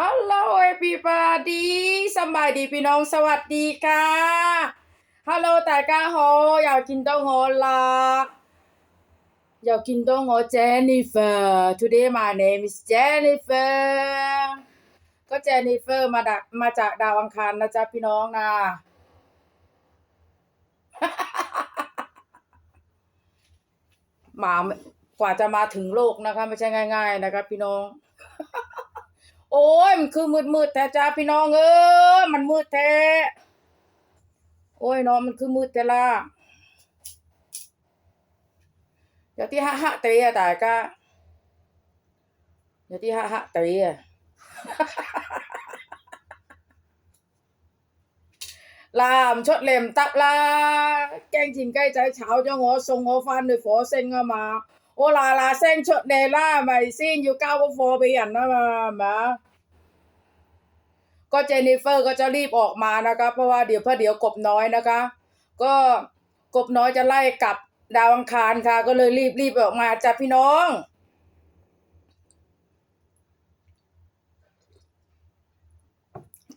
ฮัลโหลเอพีบาดีสบายดีพี่น้องสวัสดีค่ะฮัลโหลแต่ก้าโฮอยากกินเต้าโฮละอยากกินเต้าโฮเจนิเฟอร์ today my name is Jennifer ก็เจนิเฟอร์มาดักมาจากดาวอังคารนะจ๊ะพี่น้องนะหมากว่าจะมาถึงโลกนะคะ ไม่ใช่ง่าย ๆ นะคะพี่น้อง โอ้ยมันคือมืดมืดๆแท้จ้าพี่น้องเอ้ยมันมืดแท้โอ้ยน้องมันคือมืดแต่ละอย่าที่ฮะฮะเตะอะแต่ก็อย่าที่ฮะฮะเตะอะ làm chốt lềm tắc la canh chìm cây trái cháo cho ngó sông ngó phan rồi phó sinh à mà ô là là sen chốt này la mày xinอยู่ก้าวก็ฟอไ ก็เจนนิเฟอร์ก็จะรีบออกมานะคะเพราะว่าเดี๋ยวเพราะเดี๋ยวกบน้อยนะคะ ก็กบน้อยจะไล่กลับดาวอังคารค่ะ ก็เลยรีบรีบออกมาจ้ะพี่น้อง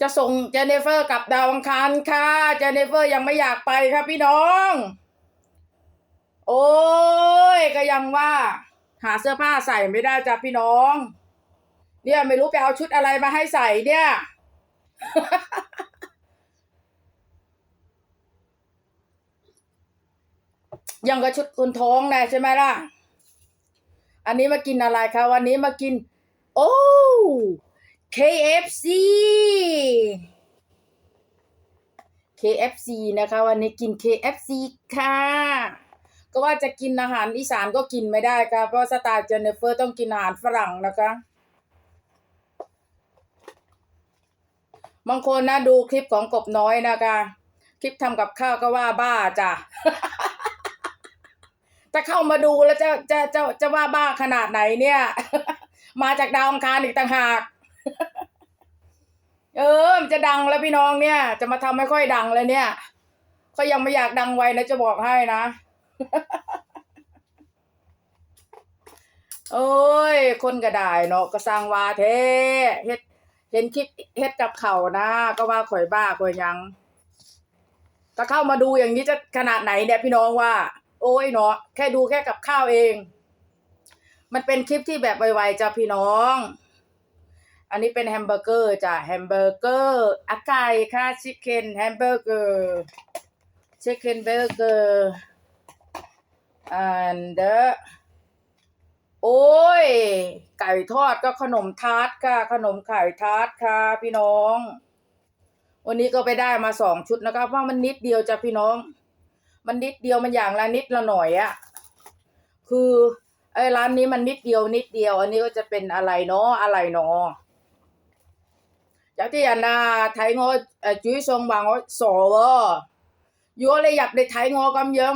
จะส่งเจเนฟเฟอร์กลับดาวอังคารค่ะ เจเนฟเฟอร์ยังไม่อยากไปค่ะพี่น้อง โอ้ยก็ยังว่า หาเสื้อผ้าใส่ไม่ได้จ้ะพี่น้อง เนี่ยไม่รู้ไปเอาชุดอะไรมาให้ใส่เนี่ย ยังกับชุดคุณท้องเลยใช่ไหมล่ะ อันนี้มากินอะไรคะวันนี้มากิน โอ้ KFC KFC นะคะ วันนี้กิน KFC ค่ะ ก็ว่าจะกินอาหารอีสานก็กินไม่ได้ค่ะเพราะสไตล์เจเนเฟอร์ต้องกินอาหารฝรั่งนะคะ บางคนนะดูคลิปของกบน้อยนะคะคลิปทำกับข้าวก็ว่าบ้าจ้ะจะเข้ามาดูแล้วจะจะจะจะว่าบ้าขนาดไหนเนี่ย มาจากดาวอังคารอีกต่างหาก เออมันจะดังแล้วพี่น้องเนี่ย จะมาทำให้ค่อยดังเลยเนี่ยเขายังไม่อยากดังไวนะจะบอกให้นะโอ้ย คนกระดายเนาะก็สร้างวาเทเฮ็ด เห็นคลิปเฮ็ดกับเขานะ ก็ว่าข่อยบ้าข่อยยัง ถ้าเข้ามาดูอย่างนี้จะขนาดไหนเนี่ยพี่น้องว่า โอ้ยเนาะแค่ดูแค่กับข้าวเอง มันเป็นคลิปที่แบบไวๆจ้ะพี่น้อง อันนี้เป็นแฮมเบอร์เกอร์จ้ะแฮมเบอร์เกอร์อาไก่ค่ะชิคเก้นแฮมเบอร์เกอร์ชิคเก้นเบอร์เกอร์อันเดอ โอ้ย ไก่ทอดก็ขนมทาร์ตค่ะ ขนมไข่ทาร์ตค่ะ พี่น้อง วันนี้ก็ไปได้มาสองชุดนะครับว่ามันนิดเดียวจ้ะพี่น้อง มันนิดเดียวมันอย่างละนิดละหน่อยอะคือไอ้ร้านนี้มันนิดเดียวนิดเดียว อันนี้ก็จะเป็นอะไรเนาะอะไรเนาะจากที่อันนาไทยงอจุ้ยทรงบางว่าสอวะยัวเลยอยากได้ไทยงอ咁樣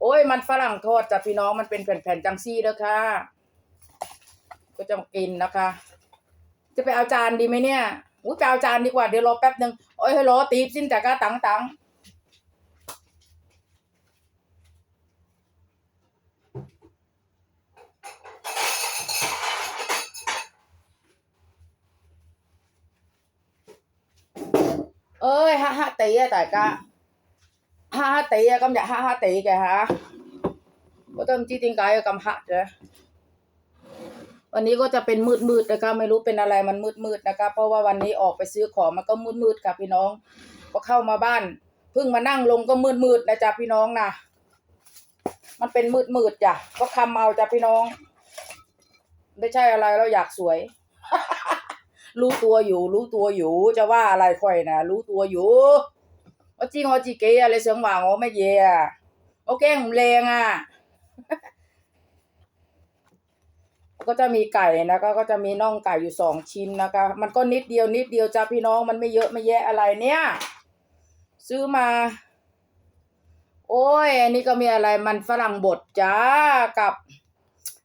โอ้ยมันฝรั่งทอดจ้ะพี่น้องมันเป็นแผ่นๆจังซี่เด้อค่ะ ก็จะกินนะคะ จะไปเอาจานดีไหมเนี่ยอุ้ยไปเอาจานดีกว่าเดี๋ยวรอแป๊บหนึ่งโอ้ยให้รอตีบสิ้นแต่ก็ตังตังเอ้ยฮ่าฮ่าตีอะแต่ก็ ฮ่าฮ่าตีอะก็อยากฮ่าฮ่าตีแกฮะก็ต้องจีติงกายกับฮ่าเจ้ะวันนี้ก็จะเป็นมืดมืดๆนะคะไม่รู้เป็นอะไรมันมืดมืดๆนะคะเพราะว่าวันนี้ออกไปซื้อของมันก็มืดมืดๆค่ะพี่น้อง ก็เข้ามาบ้านเพิ่งมานั่งลงก็มืดมืดๆนะจ๊ะพี่น้องนะมันเป็นมืดมืดๆจ้ะก็คำเอาจ้ะพี่น้อง ไม่ใช่อะไรเราอยากสวย รู้ตัวอยู่ รู้ตัวอยู่จะว่าอะไรค่อยนะรู้ตัวอยู่ ว่าจริงว่าจีเกอะไรเสียงหวางว่าไม่เย่อะโอเคผมเลงอะก็ก็จะมีไก่นะคะ ก็จะมีน่องไก่อยู่สองชิ้นนะคะ มันก็นิดเดียวนิดเดียวจ้าพี่น้องมันไม่เยอะไม่แยะอะไรเนี่ย ซื้อมา โอ้ยอันนี้ก็มีอะไรมันฝรั่งบดจ้ากับ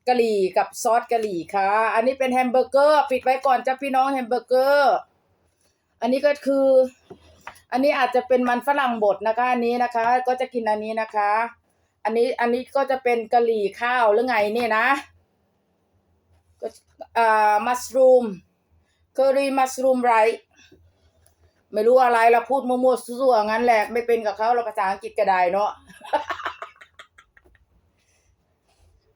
กะหรี่กับซอสกะหรี่ค่ะ อันนี้เป็นแฮมเบอร์เกอร์ ปิดไว้ก่อนจ้าพี่น้องแฮมเบอร์เกอร์ อันนี้ก็คือ อันนี้อาจจะเป็นมันฝรั่งบดนะคะอันนี้นะคะ ก็จะกินอันนี้นะคะ อันนี้อันนี้ก็จะเป็นกะหรี่ข้าวหรือไงเนี่ยนะก็อ่ามัสรูมเคอรี่มัสรูมไรไม่รู้อะไรเราพูดมั่วๆซั่วๆงั้นแหละไม่เป็นกับเขาเราภาษาอังกฤษก็ได้เนาะ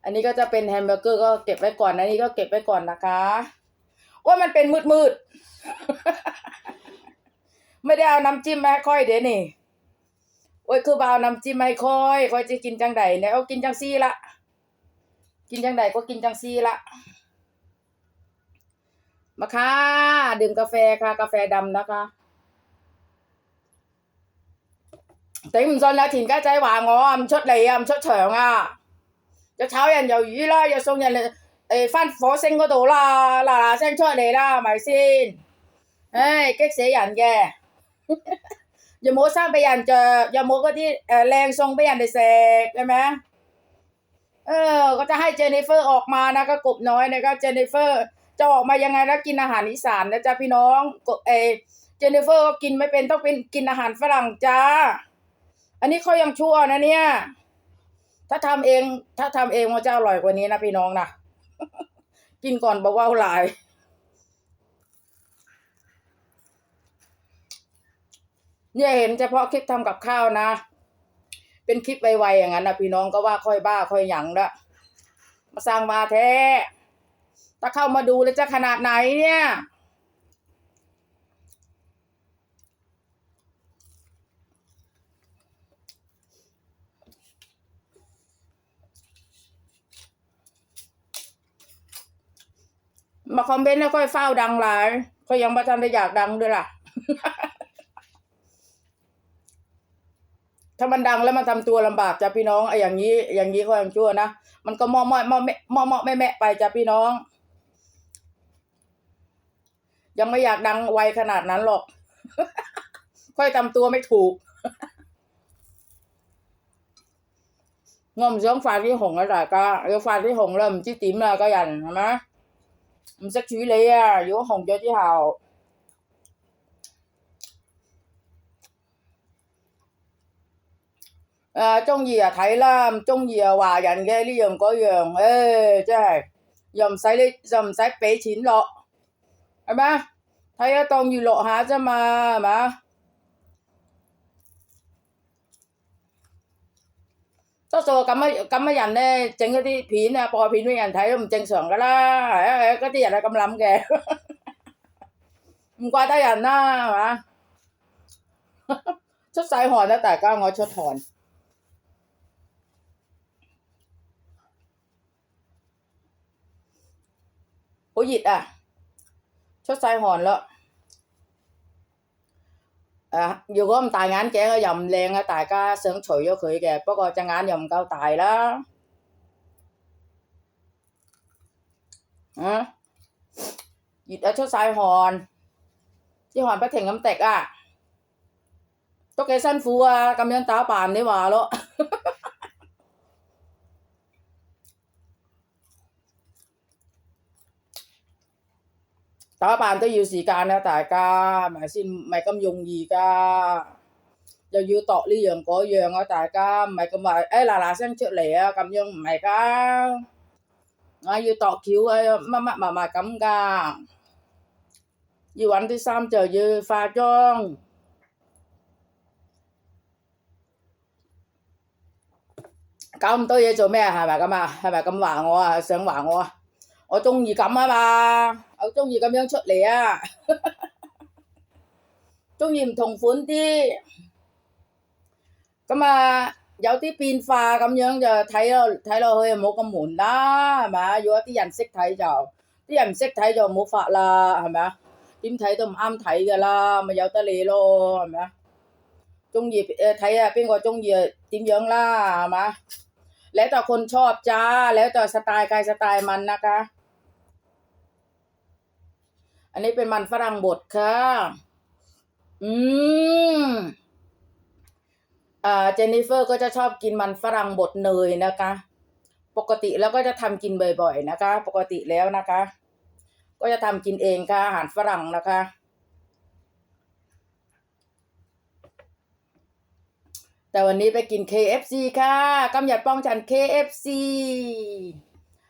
อันนี้ก็จะเป็นแฮมเบอร์เกอร์ก็เก็บไว้ก่อนอันนี้ก็เก็บไว้ก่อนนะคะว่ามันเป็นมืดๆ ไม่ได้เอาน้ำจิ้มมาค่อยเดี๋ยวนี่โอ้ยคือบ่เอาน้ำจิ้มมาค่อย ค่อยจะกินจังใดเนี่ยเอากินจังซี่ละกินจังใดก็กินจังซี่ละมาค่ะ ดื่มกาแฟค่ะ กาแฟดำนะคะเต็มจนแล้วถิ่นก็ใจหวางอมชดเลยอะชดเฉิงอะจะเช้ายันยาวยี่ละยาวทรงยันเลยเอ้ฟันฟอเส้นก็โตละลาเส้นชดเลยละหมายสิ้นเอ้ยเก๊กเสียหยันแก อ ก็จะให้เจนนิเฟอร์ออกมานะก็กบน้อยนะครับเจนนิเฟอร์จะออกมายังไงแล้วกินอาหารอีสานนะจ๊ะพี่น้องกบเอเจนนิเฟอร์ก็กินไม่เป็นต้องเป็นกินอาหารฝรั่งจ้า อันนี้เขายังชั่วนะเนี่ย ถ้าทำเอง ถ้าทำเองมันจะอร่อยกว่านี้นะพี่น้องนะกินก่อนบอกว่าหลาย เนี่ยเห็นเฉพาะคลิปทำกับข้าวนะ เป็นคลิปไวๆอย่างนั้นนะพี่น้องก็ว่าค่อยบ้าค่อยหยังละมาสร้างมาแท้ ถ้าเข้ามาดูแล้วจะขนาดไหนเนี่ยมาคอมเมนต์แล้วค่อยเฝ้าดังหลายก็ยังประทันได้อยากดังด้วยล่ะ ถ้า มันดังแล้วมันทำตัวลำบากจ้ะพี่น้องไอ้อย่างนี้ อย่างนี้ก็ยังชั่วนะมันก็มอมอยมอแม่มอมอแม่แม่ไปจ้ะพี่น้อง ยังไม่อยากดังไวขนาดนั้นหรอก ค่อยทำตัวไม่ถูกงอม giống pha với hùng ở đại ca nếu pha với hùng là mình chỉ tím là cái dành hả má mình sẽ xử lý à vô hùng cho chứ hào à, trong gì à thấy là trong gì à hòa dành ghê lý dùm có giường ê chứ hề dùm xây lý dùm xây bế chín lộ hả má thấy á tông gì lộ hả chứ mà mà 多數咁嘅咁嘅人咧，整嗰啲片啊，播片俾人睇都唔正常噶啦，係啊係啊，嗰啲人係咁諗嘅，唔怪得人啦，係嘛？出晒汗啦，大家我出汗， 好熱啊！出晒汗啦〜啊！如果咁大眼鏡又唔靚啊，大家想除咗佢嘅，不過隻眼又唔夠大啦。啊！熱啊，出晒汗，啲汗不停咁滴啊，都幾辛苦啊！咁樣打扮你話咯。 打扮都要時間啦，大家係咪先？唔係咁容易㗎，又要度呢樣嗰樣啊！大家唔係咁話，誒嗱嗱聲出嚟啊！咁樣唔係㗎，我要度橋啊，乜乜密密咁㗎，要揾啲衫就要化妝。搞咁多嘢做咩啊？係咪咁啊？係咪咁話我啊？想話我啊？我中意咁啊嘛， 我中意咁樣出嚟啊，中意唔同款啲，咁啊有啲變化咁樣就睇落睇落去就冇咁悶啦，係咪啊？如果啲人識睇就，啲人唔識睇就冇法啦，係咪啊？點睇都唔啱睇噶啦，咪由得你咯，係咪啊？中意誒睇下邊個中意點樣啦，係嘛？แล้วแต่คนชอบจ้า แล้วแต่สไตล์ใครสไตล์มันนะคะ อันนี้เป็นมันฝรั่งบดค่ะ อืมอ่าเจนนิเฟอร์ก็จะชอบกินมันฝรั่งบดเนยนะคะ ปกติแล้วก็จะทำกินบ่อยๆนะคะ ปกติแล้วนะคะ ก็จะทำกินเองค่ะอาหารฝรั่งนะคะแต่วันนี้ไปกิน KFC ค่ะกำหยัดป้องฉัน KFC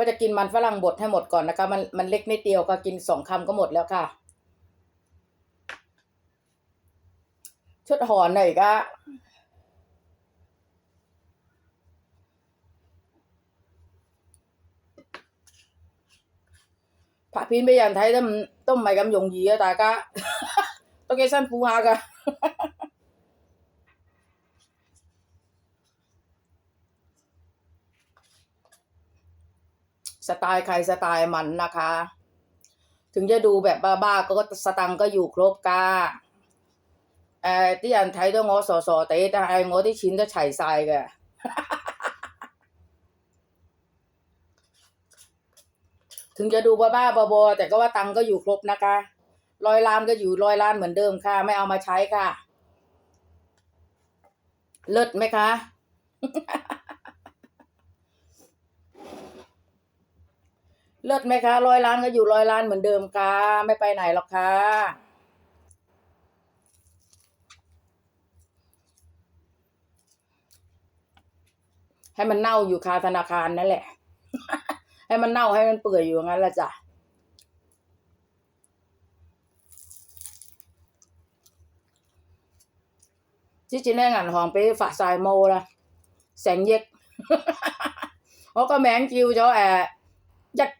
ก็จะกินมันฝรั่งบดให้หมดก่อนนะคะ มันมันเล็กนิดเดียวก็กินสองคำก็หมดแล้วค่ะ ชุดหอนหน่อยก็ผักพินไปอย่างไทยต้มต้มใบกำยงยีอะตากะต้องแกสั้นปูฮากะ สไตล์ใครสไตล์มันนะคะ ถึงจะดูแบบบ้าๆก็สตังก็อยู่ครบกาเอ่อที่ยันไทยต้องงอสอสอเตะแต่ไอ้งอที่ชินจะไฉทรายกันถึงจะดูบ้าๆบอๆแต่ก็ว่าตังก็อยู่ครบนะคะลอยล้านก็อยู่ลอยล้านเหมือนเดิมค่ะ ไม่เอามาใช้ค่ะ เลิศไหมคะ เลิศไหมคะร้อยล้านก็อยู่ร้อยล้านเหมือนเดิมค่ะไม่ไปไหนหรอกค่ะให้มันเน่าอยู่คาธนาคารนั่นแหละ ให้มันเน่าให้มันเปื่อยอยู่งั้นละจ้ะ chứ chị nên ngành hoàng bị phạt xài mô ra sẹn giết có cái mẹn chiêu cho à dắt dắt dắt thìn cây à dắt dắt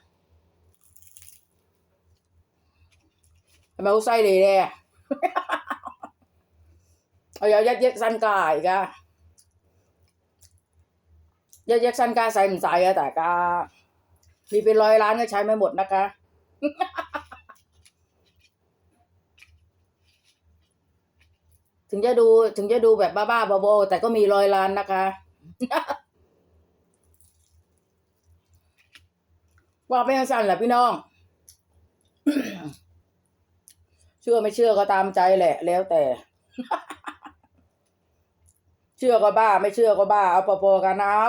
系咪好犀利咧？我有一亿身家而家，一亿身家使唔使啊？大家มีเป็นร้อยล้านก็ใช้ไม่หมดนะคะ ถึงจะดูถึงจะดูแบบบ้าๆบอๆแต่ก็มีร้อยล้านนะคะ ว่าไม่สั้นแหละพี่น้อง เชื่อไม่เชื่อก็ตามใจแหละ แล้วแต่ เชื่อก็บ้า ไม่เชื่อก็บ้า เอาพอๆกันเอา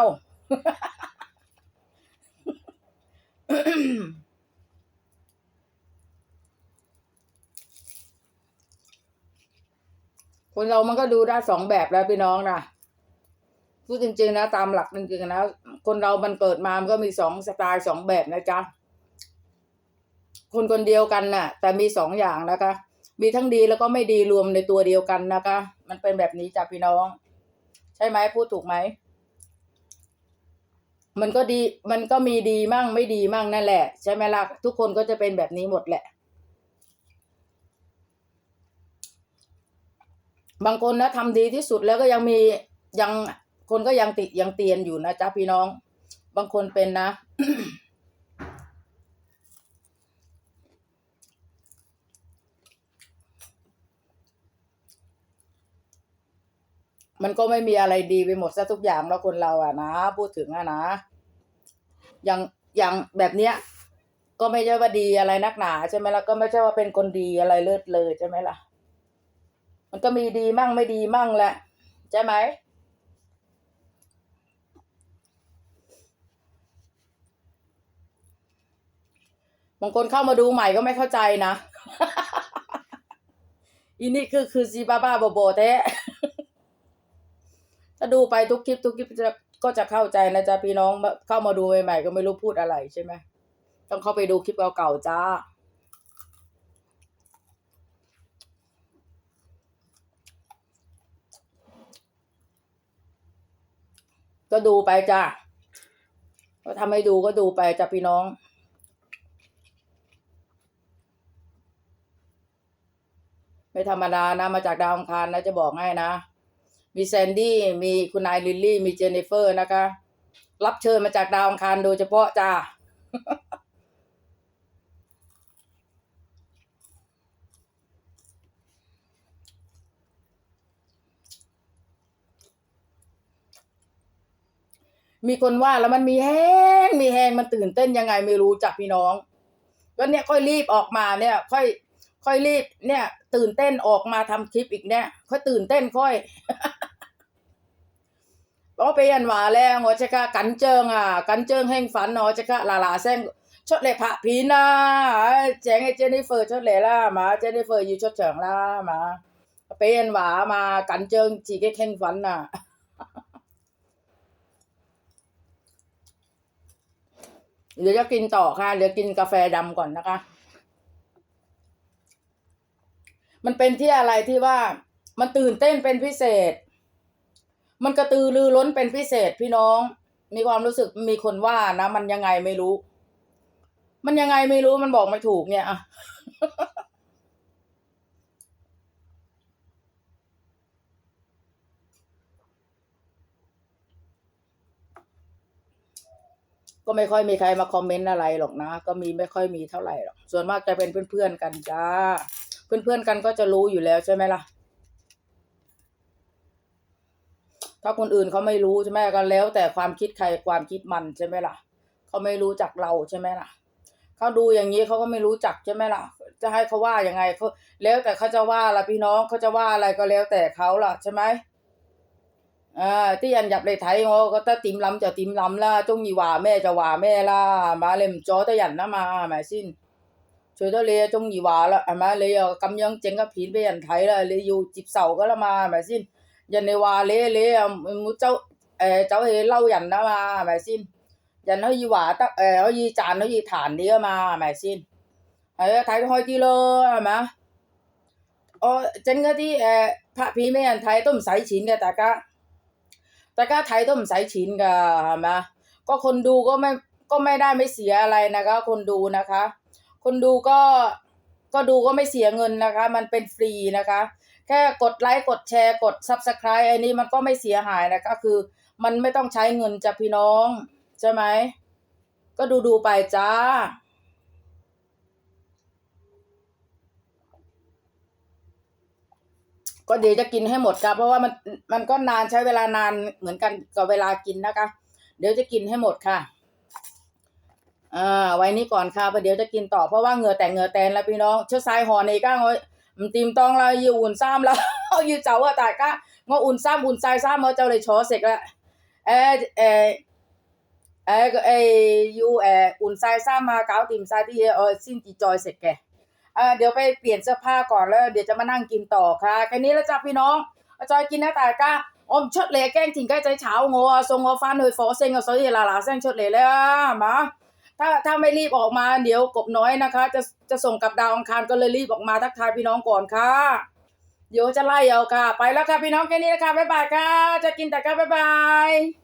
คนเรามันก็ดูได้สองแบบแล้วพี่น้องนะพูดจริง ๆ นะ ตามหลักจริงๆนะคนเรามันเกิดมามันก็มีสองสไตล์สองแบบนะจ๊ะ คนคนเดียวกันน่ะ แต่มีสองอย่างนะคะ มีทั้งดีแล้วก็ไม่ดีรวมในตัวเดียวกันนะคะ มันเป็นแบบนี้จ้ะพี่น้อง ใช่ไหมพูดถูกไหมมันก็ดี มันก็มีดีมั่งไม่ดีมั่งนั่นแหละ ใช่ไหมล่ะทุกคนก็จะเป็นแบบนี้หมดแหละ บางคนนะทำดีที่สุดแล้วก็ยังมียังคนก็ยังติดยังเตียนอยู่นะจ๊ะพี่น้อง บางคนเป็นนะ มันก็ไม่มีอะไรดีไปหมดซะทุกอย่างแล้วคนเราอะนะ พูดถึงอะนะ อย่างอย่างแบบเนี้ย ก็ไม่ใช่ว่าดีอะไรนักหนาใช่ไหมล่ะก็ไม่ใช่ว่าเป็นคนดีอะไรเลิศเลยใช่ไหมล่ะ มันก็มีดีมั่งไม่ดีมั่งแหละใช่ไหมบางคนเข้ามาดูใหม่ก็ไม่เข้าใจนะ อีนี่คือคือซีบ้าบ้าๆบอๆแท้ ถ้าดูไปทุกคลิปทุกคลิปจะก็จะเข้าใจนะจ๊ะพี่น้องเข้ามาดูใหม่ๆก็ไม่รู้พูดอะไรใช่ไหมต้องเข้าไปดูคลิปเก่าๆจ้าก็ดูไปจ้าก็ทำให้ดูก็ดูไปจ้ะพี่น้อง ไม่ธรรมดานะมาจากดาวอังคารนะจะบอกให้นะ มีแซนดี้มีคุณนายลิลลี่ มีเจนนิเฟอร์นะคะ รับเชิญมาจากดาวอังคารโดยเฉพาะจ้ามีคนว่าแล้วมันมีแห้งมีแห้งมันตื่นเต้นยังไงไม่รู้จักพี่น้องก็เนี่ยค่อยรีบออกมาเนี่ย ค่อย ค่อยรีบเนี่ย ตื่นเต้นออกมาทำคลิปอีกเนี่ย ค่อยตื่นเต้นค่อย ก็ไปยันว่าแ베얀 와랭 어제가 간정아 간정 행판 어제가 라라생 촛레 파피나 쟁에 제니퍼 촛레라 마 제니퍼 유초청라 마 어베얀 와마 간정 지게 행판나เดี๋ยวจะกินต่อค่ะเดี๋ยวกินกาแฟดำก่อนนะคะ มันเป็นที่อะไรที่ว่ามันตื่นเต้นเป็นพิเศษ มันกระตือรือร้นเป็นพิเศษพี่น้อง มีความรู้สึกมีคนว่านะมันยังไงไม่รู้ มันยังไงไม่รู้มันบอกไม่ถูกเนี่ยอะก็ไม่ค่อยมีใครมาคอมเมนต์อะไรหรอกนะ ก็มีไม่ค่อยมีเท่าไหร่หรอก ส่วนมากจะเป็นเพื่อนๆกันจ้า เพื่อนๆกันก็จะรู้อยู่แล้วใช่ไหมล่ะ ถ้าคนอื่นเขาไม่รู้ใช่ไหมก็แล้ว แต่ความคิดใครความคิดมันใช่ไหมล่ะเขาไม่รู้จักเราใช่ไหมล่ะเขาดูอย่างนี้เขาก็ไม่รู้จักใช่ไหมล่ะ จะให้เขาว่ายังไงเขาแล้วแต่เขาจะว่าละพี่น้องเขาจะว่าอะไรก็แล้วแต่เขาล่ะใช่ไหมอ่าที่ยันหยับเลยไทยงอก็ตาติมลำจะติมลำล่ะจงยีว่าแม่จะว่าแม่ล่ะมาเล่มจอตะยันนะมาหมายสิ้นช่วยตัวเลี้ยจงยีว่าละหมายเลยกำยังเจงกับผีนไปยันไทยละเลยอยู่จิบเสาก็ละมาหมายสิ้น dần này hòa lê lê muốn cháu cháu thì lâu dần đó mà mày xin dần nó gì hòa tắc nó gì tràn nó gì thản đi mà mày xin thấy thôi chi lơ mà ờ chân cái đi phát phí mấy anh thấy tôi không sấy ก็ไม่ได้ไม่เสียอะไรนะคะ คนดูนะคะ คนดูก็ก็ดูก็ไม่เสียเงินนะคะ มันเป็นฟรีนะคะ แค่กดไลค์กดแชร์กด subscribe อันนี้มันก็ไม่เสียหายนะคะคือ มันไม่ต้องใช้เงินจากพี่น้อง ใช่ไหม ก็ดูดูๆไปจ้าก็เดี๋ยวจะกินให้หมดค่ะเพราะว่ามันมันก็นานใช้เวลานานเหมือนกันกับเวลากินนะคะ เดี๋ยวจะกินให้หมดค่ะอ่าไว้นี้ก่อนค่ะเพราะเดี๋ยวจะกินต่อเพราะว่าเหงื่อแต่เหงื่อแตนแล้วพี่น้องเชื้อสายหอในก้างอยมันตีมตองเราอยู่อุ่นซ้ อยู่เจ้าอะแต่ก็งออุ่นซ้ำอุ่นทรายซ้ำเมื่อเจ้าเลยชอเสร็จแล้วเออเออเออเอออยู่เอออุ่นทรายซ้ำมาเก้าติมทรายที่เออสิ้นจีจอยเสร็จแก อ่าเดี๋ยวไปเปลี่ยนเสื้อผ้าก่อนแล้ว เดี๋ยวจะมานั่งกินต่อค่ะแค่นี้แล้วจ้ะพี่น้องอาจอยกินนะแต่ก็อมชดเลยแกล้งถิ่งใกล้ใจเช้า ถ้าถ้าไม่รีบออกมาเดี๋ยวกบน้อยนะคะ จะจะส่งกลับดาวอังคารก็เลยรีบออกมาทักทายพี่น้องก่อนค่ะ เดี๋ยวจะไล่เอาค่ะ ไปแล้วค่ะพี่น้องแค่นี้นะคะบ๊ายบายค่ะ จะกินแต่ก็บ๊ายบาย